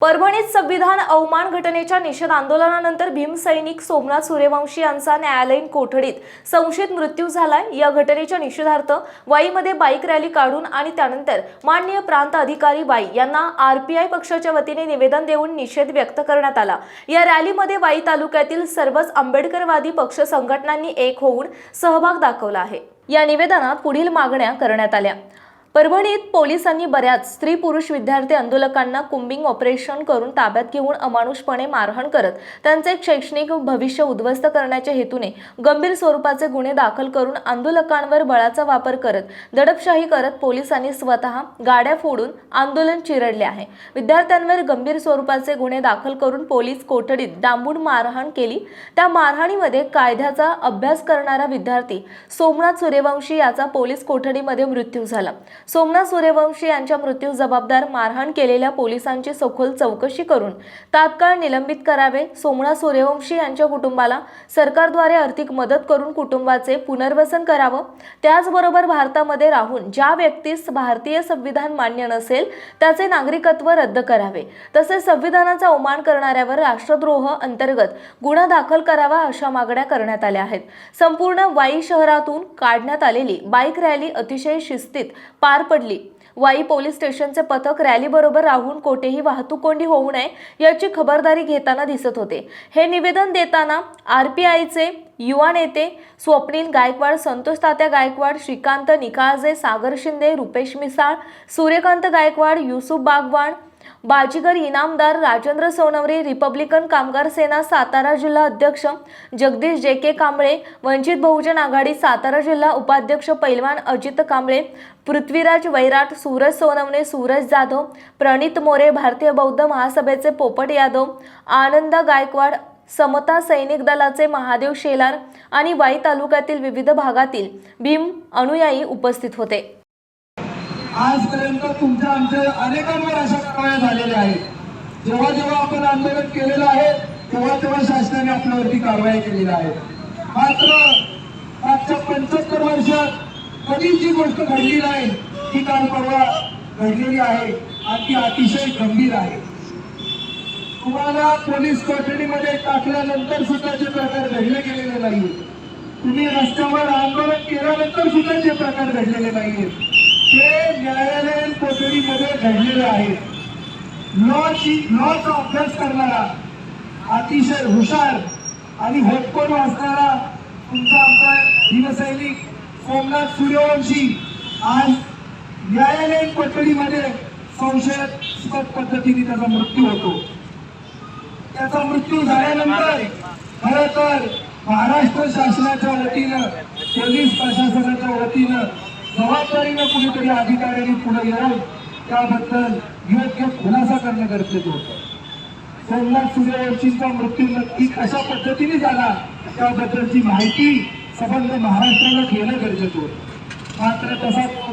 परभणीत संविधान अवमान घटनेच्या निषेध आंदोलनानंतर भीमसैनिक सोमनाथ सूर्यवंशी यांचा न्यायालयीन कोठडीत संशयित मृत्यू झालाय. या घटनेच्या निषेधार्थ वाईमध्ये बाईक रॅली काढून आणि त्यानंतर माननीय प्रांत अधिकारी वाई यांना आरपीआय पक्षाच्या वतीने निवेदन देऊन निषेध व्यक्त करण्यात आला. या रॅलीमध्ये वाई तालुक्यातील सर्वच आंबेडकरवादी पक्ष संघटनांनी एक होऊन सहभाग दाखवला आहे. या निवेदनात पुढील मागण्या करण्यात आल्या. परभणीत पोलिसांनी बऱ्याच स्त्री पुरुष विद्यार्थी आंदोलकांना कुंबिंग ऑपरेशन करून ताब्यात घेऊन अमानुषपणे मारहाण करत त्यांचे शैक्षणिक भविष्य उद्ध्वस्त करण्याच्या हेतूने गंभीर स्वरूपाचे गुन्हे दाखल करून आंदोलकांवर बळाचा वापर करत दडपशाही करत पोलिसांनी स्वतः गाड्या फोडून आंदोलन चिरडले आहे. विद्यार्थ्यांवर गंभीर स्वरूपाचे गुन्हे दाखल करून पोलीस कोठडीत डांबून मारहाण केली. त्या मारहाणीमध्ये कायद्याचा अभ्यास करणारा विद्यार्थी सोमनाथ सूर्यवंशी याचा पोलीस कोठडीमध्ये मृत्यू झाला. सोमनाथ सूर्यवंशी यांच्या मृत्यू जबाबदार मारहाण केलेल्या पोलिसांची सखोल चौकशी करून तात्काळ निलंबित करावे. सोमनाथ सूर्यवंशी यांच्या कुटुंबाला सरकारद्वारे आर्थिक मदत करून कुटुंबाचे पुनर्वसन करावं. त्याचबरोबर भारतामध्ये राहून ज्या व्यक्तीस भारतीय संविधान मान्य नसेल त्याचे नागरिकत्व रद्द करावे. तसेच संविधानाचा अवमान करणाऱ्यावर राष्ट्रद्रोह अंतर्गत गुन्हा दाखल करावा अशा मागण्या करण्यात आल्या आहेत. संपूर्ण वाई शहरातून काढण्यात आलेली बाईक रॅली अतिशय शिस्तीत पार पडली. वाई पोलीस स्टेशनचे पथक रॅलीबरोबर राहून कोठेही वाहतूक कोंडी होऊ नये याची खबरदारी घेताना दिसत होते. हे निवेदन देताना आर पी आयचे युवा नेते स्वप्नील गायकवाड संतोष तात्या गायकवाड श्रीकांत निकाळजे सागर शिंदे रुपेश मिसाळ सूर्यकांत गायकवाड युसुफ बागवान बाजीगर इनामदार राजेंद्र सोनवरे रिपब्लिकन कामगार सेना सातारा जिल्हा अध्यक्ष जगदीश जे के कांबळे वंचित बहुजन आघाडी सातारा जिल्हा उपाध्यक्ष पैलवान अजित कांबळे पृथ्वीराज वैराट सूरज सोनवणे सूरज जाधव प्रणित मोरे भारतीय बौद्ध महासभेचे पोपट यादव आनंद गायकवाड समता सैनिक दलाचे महादेव शेलार आणि वाई तालुक्यातील विविध भागातील भीम अनुयायी उपस्थित होते. आजपर्यंत तुमच्या आमच्या अनेकांवर अशा कारवाया झालेल्या आहेत. जेव्हा जेव्हा आपण आंदोलन केलेलं आहे तेव्हा तेव्हा शासनाने आपल्यावरती कारवाई केलेली आहे मात्र मागच्या पंच्याहत्तर वर्षात कधी जी गोष्ट घडली नाही ती काल परवा घडलेली आहे आणि ती अतिशय गंभीर आहे. तुम्हाला पोलीस कोठडीमध्ये टाकल्यानंतर सुद्धा जे प्रकार घडले गेलेले नाहीये तुम्ही रस्त्यावर आंदोलन केल्यानंतर सुद्धा जे प्रकार घडलेले नाहीये ते न्यायालयीन कोठडीमध्ये घडलेले आहेत लॉची लॉचा अभ्यास करणारा अतिशय हुशार आणि होटकोन वाचणारा तुमचा आमचा भीमसैनिक सोमनाथ सूर्यवंशी आज न्यायालयीन कोठडीमध्ये संशयास्पद पद्धतीने त्याचा मृत्यू होतो. त्याचा मृत्यू झाल्यानंतर खर तर महाराष्ट्र शासनाच्या वतीनं पोलीस प्रशासनाच्या वतीनं जबाबदारीनं कुणीतरी अधिकाऱ्यांनी पुढे येऊन त्याबद्दल योग्य खुलासा करणं गरजेचं होतं. सोमनाथ सूर्यवंशींचा मृत्यू नक्की कशा पद्धतीने झाला त्याबद्दलची माहिती संबंध महाराष्ट्राला घेणं गरजेचं होतं. मात्र तसा